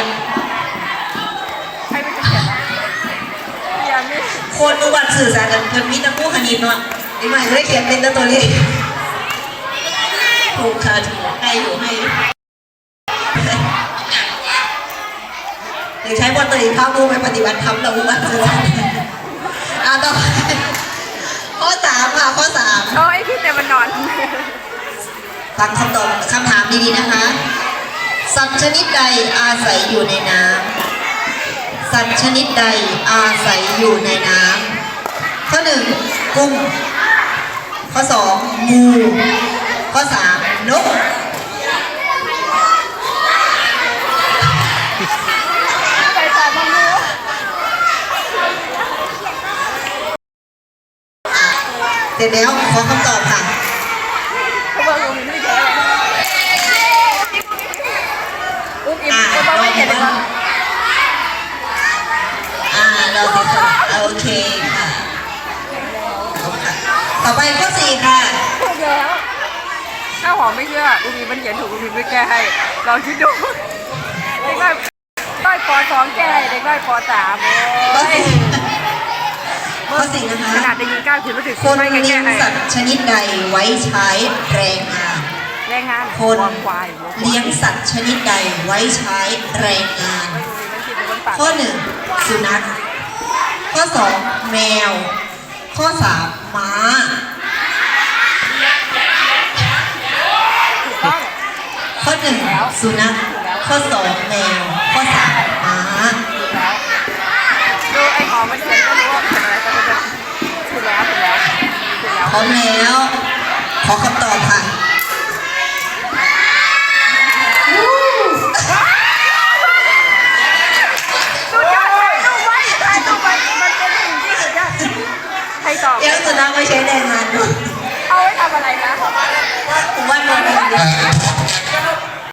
อันให้ไปเขียนเขียนนี่คนอุบัติสื่อสารกันเพิ่นมีแตะกู้คณิตเนาะนี่หมายเลยเขียนเป็นแตัวตัวนี้ถูกค่ะถูกให้อยู่ให้อยู่หรือใช้บทตรีภาพมูไปปฏิบัติธรรมเราอุบัติสื่อสารอะต่อไปข้อสามค่ะข้อสาม โอ้ยพี่แต่มันนอน ฟังคำตอบคำถามดีๆนะคะ สัตว์ชนิดใดอาศัยอยู่ในน้ำสัตว์ชนิดใดอาศัยอยู่ในน้ำข้อหนึ่งกุ้ง ข้อสองงูข้อสามนกเสร็จแล้วขอคำตอบค่ะ เขาบอกอุ้มไม่แก่อุ้มอิ่ม อ่า เขาบอกไม่เห็นเลยว่า อ่าเราจะโอ เคค่ะขอบคุณค่ะต่อไปข้อสี่ค่ะถูกแล้วถ้าหอมไม่เชื่ออุ้มอิ่มมันเขียนถูกอุ้มอิ่มไม่แก้ให้ลองคิดดูเด็กน้อยต้อยปอสองแก้ให้เด็กน้อยปอสามข้อโอ้ยสี่ข้อสี่นะคะขนาดได้ยินก้าวถึงรู้สึกคนไม่เลี้แก้ยงให้สัตว์ชนิดใดไว้ใช้แรงงานแรงงานคนวัวควายวัวควายเลี้ยงสัตว์ชนิดใดไว้ใช้แรงงานมันคิดเป็นคนปากข้อหนึ่งสุนัข ข้อสองแมว ข้อสามม้าถูกต้องข้อหนึ่งสุนัข ข้อสองแมว ข้อสามม้าถูกแล้วดูไอ้หอมมันเขียนก็รู้ว่าเขียนอะไรแต่มันจะถูกแล้วถูกแล้วถูกแล้วพร้อมแล้ว ขอคำตอบค่ะ สุดยอดเลยดูไว้ใครดูไว้มันเป็นสิ่งที่สุดยอดใคร ตอบ เลี้ยงสุนัขไว้ใช้แรงงานด้วยเอาไว้ทำอะไรนะผมว่ามันเป็น